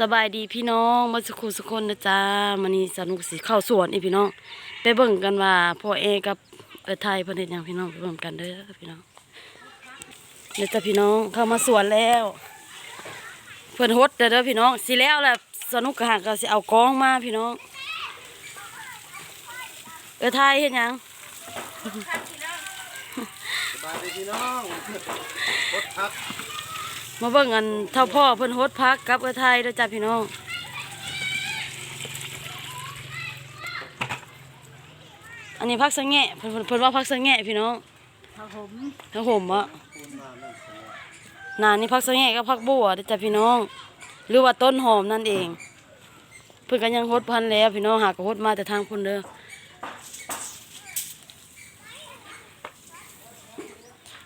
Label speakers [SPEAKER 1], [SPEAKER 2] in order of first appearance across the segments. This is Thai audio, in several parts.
[SPEAKER 1] สบายดีพี่น้องมาสุขุสุคนนะจ๊ะมันนี้สนุกสิเข้าสวนอีพี่น้อง ไปเบิ่งกันว่าพ่อเอกับเออไทยพิ่นเฮ็ดหยังพี่น้องไปเบิ่งกันเด้อพี่น้องเดี๋ยวจ้ะพี่น้องเข้ามาสวนแล้ว เพิ่อนฮดเด้อเด้อพี่น้องสิแล้วแหละสนุกกะหักก็สิเอากองมาพี่น้อง เออไทยเฮ็ดหยัง
[SPEAKER 2] สบายดีพี่น้องรถพัก
[SPEAKER 1] มาเบิ่งกันเท่าพ่อเพิ่นฮดพักกับเออไทยเด้อจ้ะพี่น้องอันนี้พักสังแงะเพิ่นเพิ่นเพิ่นว่าพักสังแงะพี่น้อง
[SPEAKER 3] ครับผม
[SPEAKER 1] ทั้งผมอะ
[SPEAKER 2] คูณมานั่นสนะ
[SPEAKER 1] หนานี่พักสังแงะกับพักบัวเด้อจ้ะพี่น้อง หรือว่าต้นหอมนั่นเอง เพิ่นก็ยังฮดพันธุ์แล้ว พี่น้องหากก็ฮดมาแต่ทางพุ่นเด้อ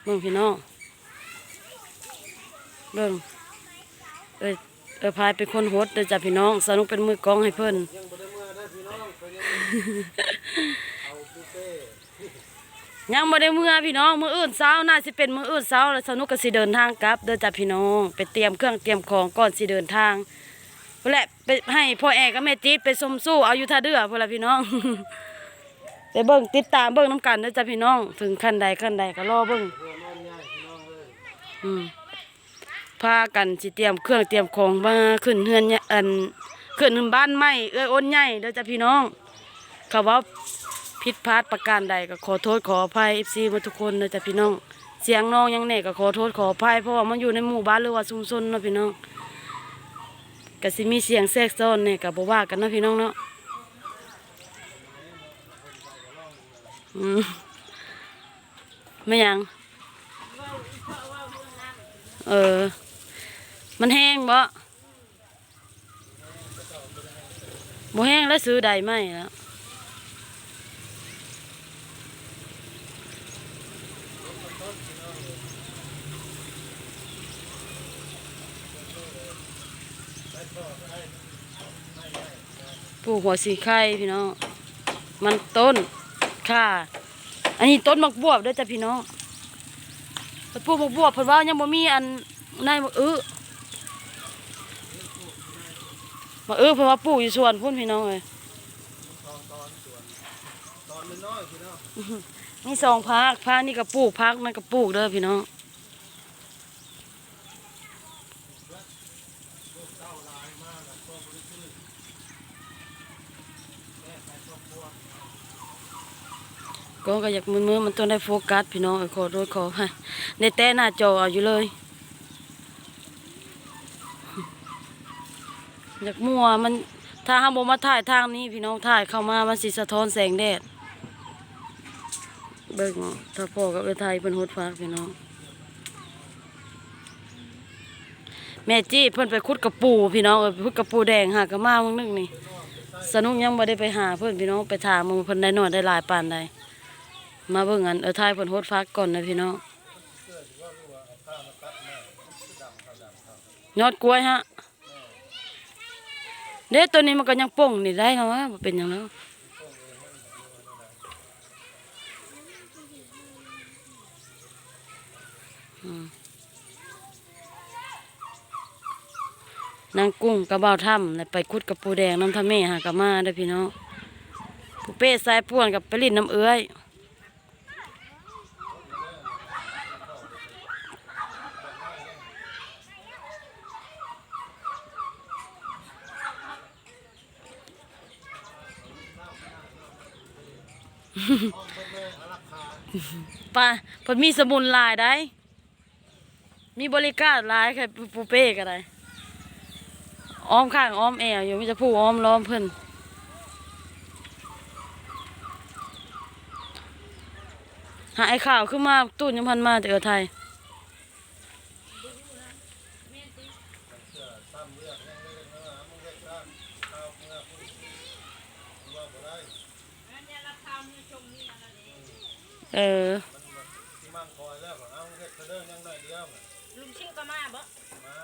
[SPEAKER 1] เบิ่งพี่น้อง เบิ่งเอ้ยเออพายเป็นคนฮดเด้อจ้ะพี่น้องสนุกเป็นมือกลองให้เพิ่น
[SPEAKER 2] ยังบ่ได้เมื่อได้พี่น้องเพิ่นยังเอาปูเป้
[SPEAKER 1] ยังบ่ได้เมื่อพี่น้องมื้ออื่นเช้าน่าสิเป็นมื้ออื่นเช้าแล้วสนุกก็สิเดินทางกลับเด้อจ้ะพี่น้องไปเตรียมเครื่องเตรียมของก่อนสิเดินทางพุ่นแหละไปให้พ่อแอกับแม่จี๊ดไปสมสู้เอาอยู่ท่าเรือพุ่นละพี่น้องไปเบิ่งติดตามเบิ่งน้ำกันเด้อจ้ะพี่น้อง ถึงขั้นใดขั้นใดก็รอเบิ่ง
[SPEAKER 2] เพื่อนน้องใหญ่พี่น้องเอ้ย
[SPEAKER 1] อืม พากันสิเตรียมเครื่องเตรียมของมาขึ้นเฮือนเนี่ยอันขึ้นบ้านใหม่เอ้ยอ้นใหญ่เด้อจ้ะพี่น้องเขาว่าผิดพลาดประการใดก็ขอโทษขออภัยเอฟซีมาทุกคนนะจ๊ะพี่น้อง เสียงน้องยังเน่ก็ขอโทษขออภัยเพราะว่ามันอยู่ในหมู่บ้านหรือว่าชุมชนเนาะพี่น้องก็สิมีเสียงแทรกซ้อนเนี่ยก็บ่ว่ากันเนาะพี่น้องเนาะอืมไม่ยัง เออ มันแห้งบ่บ่แห้งแล้วซื้อใดไหมแล้วปลูกหัวสีไข่พี่น้อง มันต้นค่ะ อันนี้ต้นมักบวบเด้วยจ้ะพี่น้องปปลูกมักบวบเพิ่นว่ายังบ่มีอันในมักอื้อ มักอื้อเพิ่นว่าปลูกอยู่สวนพุ่นพี่น้องเอ้ย
[SPEAKER 2] ตอนตอนสวนตอนน้อยๆพี่น้อง
[SPEAKER 1] มีสองพักพักนี่ก็ปลูกพักนั่นก็ปลูกเด้อพี่น้องก็ก็อยากมือมือๆมันต้องได้โฟกัสพี่น้องเอ้ยขอโทษขอให้ในแต่หน้าจอเอาอยู่เลย อยากมัวมันถ้าห้ามบ่มาถ่ายทางนี้ พี่น้องถ่ายเข้ามามันสิสะท้อนแสงแดด เบิ่งถ้าพ่อกับเออไทยเพิ่นโฮดฟักพี่น้อง แม่จี้เพิ่นไปขุดกระปูพี่น้องเออไปขุดกระปูแดงหากระมามึงนึงนี่ สนุกยังบ่ได้ไปหาเพิ่นพี่น้องไปถามมึงเพิ่นได้น้อยได้หลายปานใดมาเบิ่งอันเออไทยเพิ่นโฮดฟักก่อนนะพี่น้องยอดกล้วยฮะ เด้ตัวนี้มันก็ยังป่งนี่ได้เนาะบ่เป็นยังแล้วนางกุ้งกระเบาถ้ำแล้วไปคุดกับปูแดงน้ำทะเมหากะมาเด้พี่น้องผู้เป้สายป่วนกับไปลิ้นน้ำเอื้อย ป้าเพิ่นมีสมุนหลายได้ มีบริการหลายค่ปูเป้ก็ได้อ้อมข้างอ้อมแอวอยู่มีจะผู้อ้อมล้อมเพิ่นหาไอข่าวขึ้นมาตู้ยำพันมาจากเออไทยเออ
[SPEAKER 2] ที่มั่งคอย แล้วก็เอเฮ็ดเด้อยังได้เดียว
[SPEAKER 3] ลุงชื่อก็มาบ่
[SPEAKER 2] มา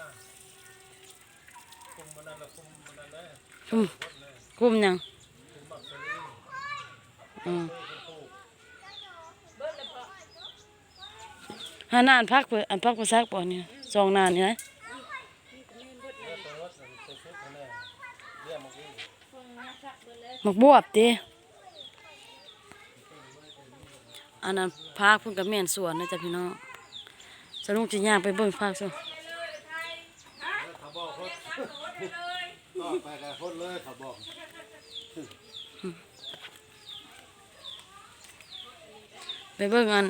[SPEAKER 2] คุมมันนั่นละคุมมันนั่นได้
[SPEAKER 1] คุมคุมหยัง
[SPEAKER 2] คุมบักสลี
[SPEAKER 1] อืม
[SPEAKER 2] ปลูก
[SPEAKER 3] เบิ้ลเลยพอ
[SPEAKER 1] หานานพักเพิ่นอันพักภาษาป่อนี่สองนานนี่นะ
[SPEAKER 2] แล้วตัวรถนั่นเขาแน่เรียกมากี้
[SPEAKER 1] หมกบวบติอันนั้นพากเพุ่นกับแม่นสวนนะจ๊ะพี่น้อง สนุกจะย่างไปเบิ่งพากซะ
[SPEAKER 2] เขาบอกคนก็ไปกับคนเลยเขาบอก
[SPEAKER 1] ไปเบิ่งอัน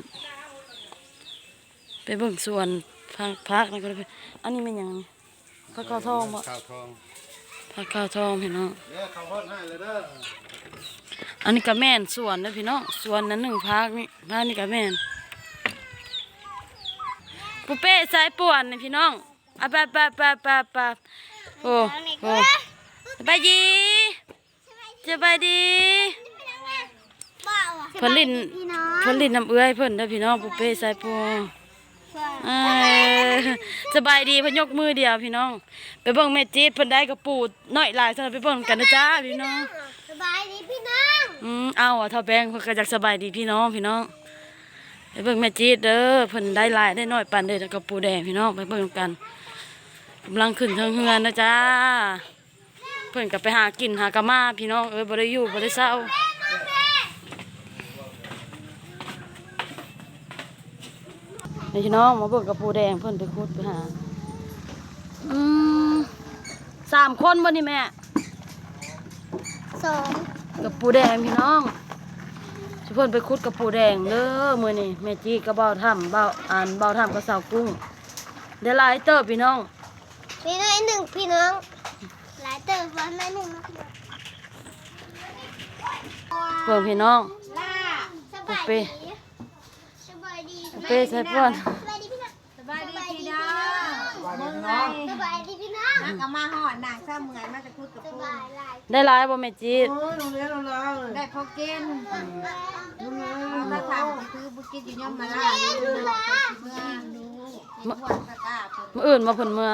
[SPEAKER 1] ไปเบิ่งสวนพากพากนั่นก็ได้ไปอันนี้เป็นหยังผักกาดทองบ่
[SPEAKER 2] ข้าวทอง
[SPEAKER 1] ผักกาดทองพี่น้อง
[SPEAKER 2] เด้อเขาฮอดให้เลยเด้อ
[SPEAKER 1] อันนี้ก็แม่นสวนนะพี่น้องสวนนั้นหนึ่งพักนี่พักนี่ก็แม่น ปุเป้สายป่วนนี่พี่น้องอะไปไปไปไปไปโอ้โอ้สบายดีสบายดีเพิ่นลินเพิ่นลินน้ำเอื้อยเพิ่นเด้อพี่น้องปุเป้สายป่วนเอ้ยสบายดีเพิ่นยกมือเดียวพี่น้อง ไปเบิ่งแม่จีดเพิ่นได้กระปูดน้อยหลายซะไปเบิ่งกันนะจ้าพี่น้อง
[SPEAKER 4] สบายดีพี่น้อง
[SPEAKER 1] อืมเอาอะเท่าแบงเพิ่นก็อยากสบายดีพี่น้องพี่น้องไป เบิ่งแม่จีดเด้อเพิ่นได้หลายได้น้อยปานเด้อแล้วก็ปูแดงพี่น้องไปเบิ่งกันกำลังขึ้นเทิงเฮือนนะจ้าเพิ่นก็ไปหากินหากะมาพี่น้องเอ้ยบ่ได้อยู่บ่ได้เศร้านี่พี่น้องมาเบิ่งกับปูแดงเพิ่นไปขุดไปหาอืมสามคนบ่นี่แม่
[SPEAKER 4] สอง
[SPEAKER 1] กับปูแดงพี่น้องชุเพิ่นไปคุดกับปูแดงเด้อมื้อนี้แม่จีกับเบาถ้ำเบาอ่านเบาถ้ำกับสาวกุ้งได้หลายเติบพี่น้อง
[SPEAKER 4] พี่น้อยหนึ่งพี่น้อง หลายเติมวันละหนึ่งนะพี่น้อง
[SPEAKER 1] เพิ่นพี่น้อง
[SPEAKER 4] ล่าสบาย
[SPEAKER 1] เป้
[SPEAKER 4] ดีสบายดี
[SPEAKER 1] เป้ใส่ป้อน
[SPEAKER 4] สบายดีพี่น้อง
[SPEAKER 3] สบายดีพี่น้อง
[SPEAKER 2] ไปเลยพี่น้อง
[SPEAKER 4] สบายดีพี่น้อง
[SPEAKER 3] นักก็มาหอดนางเศร้าเมื่อยมาจะพูดกับ
[SPEAKER 4] ส
[SPEAKER 3] พู
[SPEAKER 4] บายหลาย
[SPEAKER 1] ได้หลายบ่แม่จี
[SPEAKER 2] โอ้ยโรงเรียนโรงเรียน
[SPEAKER 3] ได้พอกิน
[SPEAKER 2] โรงเรียน
[SPEAKER 3] มาทำคือบุกินอยู่ย่อมมาล่าดูเมื่อดูเห็นหัวตะกร้าเปิด
[SPEAKER 1] มื้ออื่นมาเพิ่นเมื่อ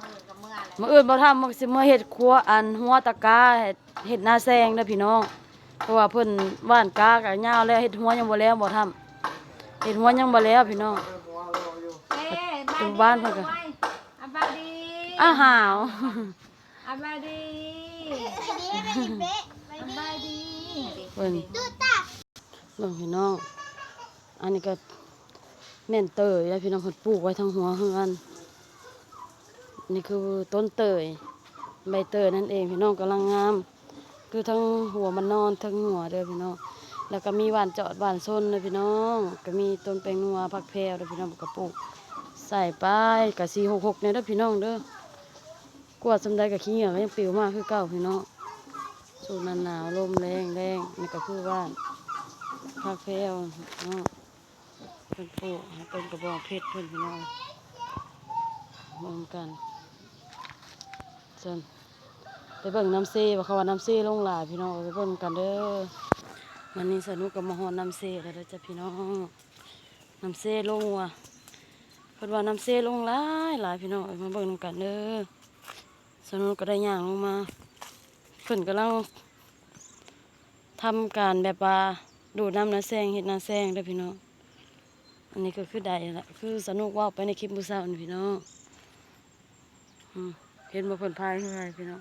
[SPEAKER 3] มือกับเมื่ออะไร
[SPEAKER 1] มื้ออื่นเบาถ้ำมันสิมาเฮ็ดครัวอันหัวตะกาเฮ็ดเฮ็ดหน้าแซงเด้อพี่น้อง เพราะว่าเพิ่นว่านกาก็ยาวแล้วเฮ็ดหัวยังบ่แล้วบ่ทํเฮ็ดหัวยังบ่แล้วพี่น้อง
[SPEAKER 3] เอ๊ะ
[SPEAKER 1] ถึงบ้านเพิ่นก็
[SPEAKER 3] อาบาดี
[SPEAKER 1] อ้าวหาว
[SPEAKER 3] อาบาดี
[SPEAKER 4] สบายดีไม่ได้เป๊ะไป
[SPEAKER 3] อา
[SPEAKER 4] ดี
[SPEAKER 3] บาดี
[SPEAKER 1] เพิ่น
[SPEAKER 4] ดูตา
[SPEAKER 1] เบิ่งพี่น้อง อันนี้ก็แม่นเตยแล้วพี่น้องเพิ่นปลูกไว้ทั้งหัวเฮือนนี่คือต้นเตยใบเตยนั่นเองพี่น้องกำลังงาม คือทั้งหัวมันนอนทั้งหัวเด้อพี่น้องแล้วก็มีหวานเจอดหวานส้นเลยพี่น้อง ก็มีต้นแปงนัวผักแพรวเด้อพี่น้องกระปุกใส่ไปกะสี่หกหกเนี่ยเด้อพี่น้องเด้อ กวาดสำได้กับขี้เหงื่อก็ยังปิวมากคือเก่าพี่น้องสูดหนาวลมแรงแรงนี่ก็คือว่านผักแพรวเนาะเพิ่นผู้เป็นกระบอกเพชรเพิ่อนพี่น้องรวมกันส่วนไปเบิ่งน้ำเซ่ว่าเขาว่าน้ำเซ่ลงหลายพี่น้องไปเบิ่งกันเด้อวันนี้สนุกกับมาฮอนน้ำเซ่แล้วเด้อจ้ะพี่น้องน้ำเซ่ลงว่ะเพิ่นว่าน้ำเซ่ลงหลายหลายพี่น้องมาเบิ่งกันเด้อ สนุกก็ได้ย่างลงมาเพิ่นกำลังทำการแบบว่าดูดน้ำน้าแซงเห็ดน้าแซงเด้พี่น้องอันนี้ก็คือได้ละคือสนุกว่าไปในคลิปมือเช้านี่พี่น้องเห็นมาผลพายเท่าไรพี่น้อง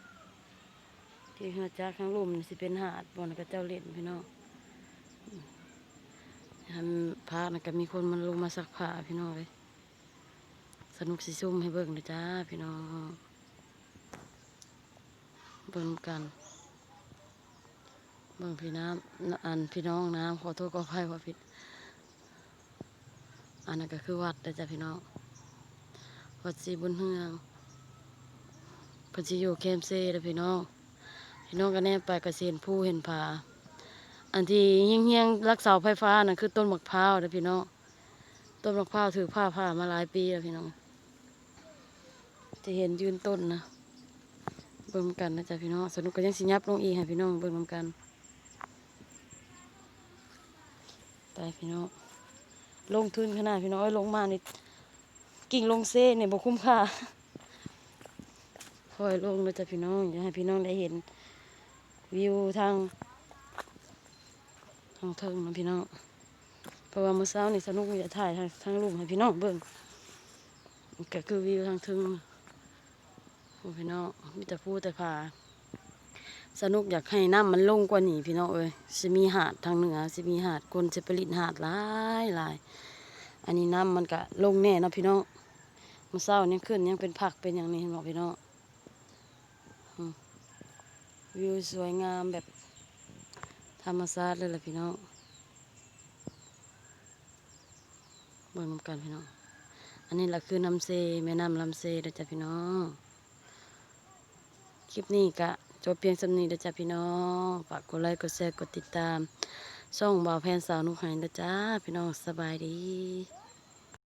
[SPEAKER 1] ที่เฮือจากข้างลุ่มนี่สิเป็นหาดบอนกับเจ้าเล่นพี่น้องทำพานะก็มีคนมันลงมาซักผ้าพี่น้องเลยสนุกสิซุ่มให้เบิ่งเลยจ้าพี่น้อง เบิ่งกันเบิ่งพี่น้ำอันพี่น้องน้ำขอโทษก็อภัยว่าผิด อันนั้นก็คือวัดนะจ๊ะพี่น้องวัดศรีบุญเฮืองพนสิอยู่เคมเซ่เด้อพี่น้อง พี่น้องก็แน่ไปกระเซียนผู้เห็นผาอันที่เฮี้ยงๆรักเสาไฟฟ้านั่นคือต้นมะพร้าวเด้อพี่น้องต้นมะพร้าวถือผ้าผ่ามาหลายปีแล้วพี่น้องจะเห็นยืนต้นนะ เบิ่งกันนะจ๊ะพี่น้องสนุกก็ยังสิยับลงอีกให้พี่น้องเบิ่งนำกันไปพี่น้องลงทุนขนาดพี่น้องลงมานี่กิ่งลงเซ่เนี่ยบ่คุ้มค่าคอยลงเลยจ้ะพี่น้องอยากให้พี่น้องได้เห็น วิวทางทางเทิงนะพี่น้องเพราะว่าเมื่อเช้านี่สนุกอยากถ่ายทางทางรูปให้พี่น้องเบิ่งก็คือวิวทางเทิง โอ้พี่น้องมีแต่พูดแต่พาสนุกอยากให้น้ำมันลงกว่านี้พี่น้องเอ้ยสิมีหาดทางเหนือสิมีหาดคนจะผลิตหาดหลายหลายอันนี้น้ำมันก็ลงแน่นะพี่น้องมันเศร้ายังขึ้นยังเป็นผักเป็นอย่างนี้เห็นบอกพี่น้องวิวสวยงามแบบธรรมชาติเลยล่ะพี่น้องเบิ่งกันพี่น้องอันนี้แหละคือน้ำเซแม่น้ำลำเซเด้อจ้ะพี่น้อง คลิปนี้กะจบเพียงสำนี้เด้อจ้ะพี่น้องฝากกดไลค์กดแชร์กดติดตาม ช่องบ่าวแพนสาวนุ่งหายเดจ้าพี่น้องสบายดี